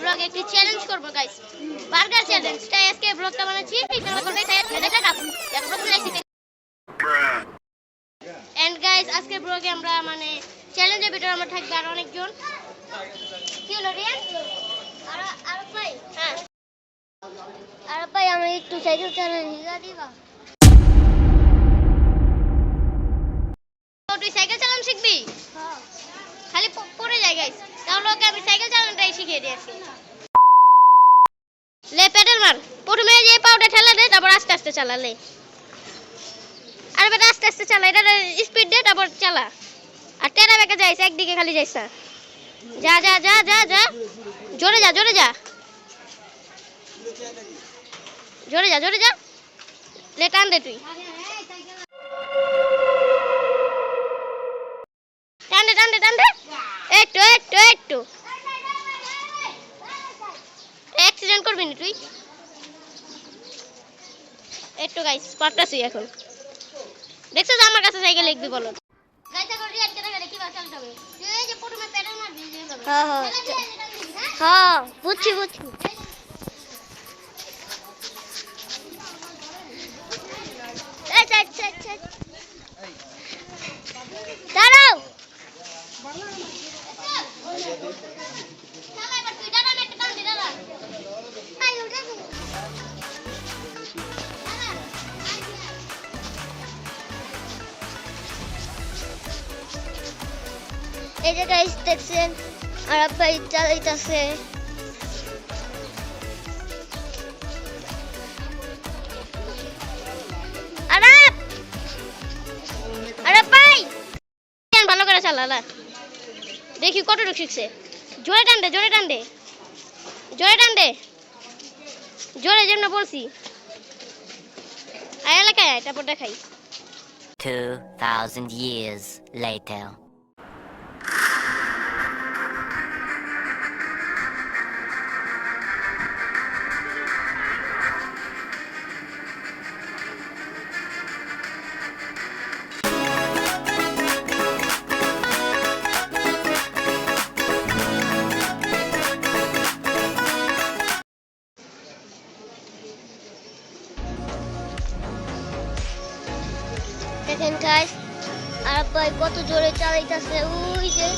ব্লগে একটি চ্যালেঞ্জ করব গাইস বার্গার চ্যালেঞ্জ তাই আজকে ব্লগটা বানাচ্ছি। এন্ড গাইস আজকে ব্লগে আমরা মানে চ্যালেঞ্জের ভিতরে আমরা থাকবে আর অনেকজন। কি হলো রিয়ান আর আর ভাই? হ্যাঁ। আর ভাই, আমি একটু সাইকেল চালানো শিখা দিবা। তুই সাইকেল চালানো শিখবি? গাইস তাহলে ওকে আমি সাইকেল চালানোটাই শিখিয়ে দিয়েছি। লে পেডেল মার। প্রথমে যে পাউডা ঠেলা দে, তারপর আস্তে আস্তে চালা লে। আর বেটা, আস্তে আস্তে চালা, এটা স্পিড দে, তারপর চালা। আর টেরা বেঁকে যাইছে, একদিকে খালি যাইছ। যা যা যা যা যা। জোরে যা জোরে যা। জোরে যা জোরে যা। লে টান দে তুই। একটু একটু। অ্যাক্সিডেন্ট করবি না তুই? একটু গাইস পারতাছি এখন। দেখছ তো আমার কাছে সাইকেল লিখবি বলো। গাইস এখন রিয়াদ কে দেখা দেখি বাসাল যাবে এই যে প্রথমে পেডাল মারবি যেভাবে হ্যাঁ, হ্যাঁ। হ্যাঁ? হ্যাঁ বুঝছি বুঝছি। এই, এই, এই, এই যে গাইস দেখছেন আর আব্বাই চালাইতাছে ভালো করে চালালা দেখি কতটুকু শিখছে। জোরে টান দে জোরে টান দে। জোরে টান দে। জোরে জন্য বলছি। আয় এলাকায় আয় তারপর দেখাই। 2,000 years later. দেখেন গাইস আর ভাই কত জোরে চালাইতাছে ওই যে।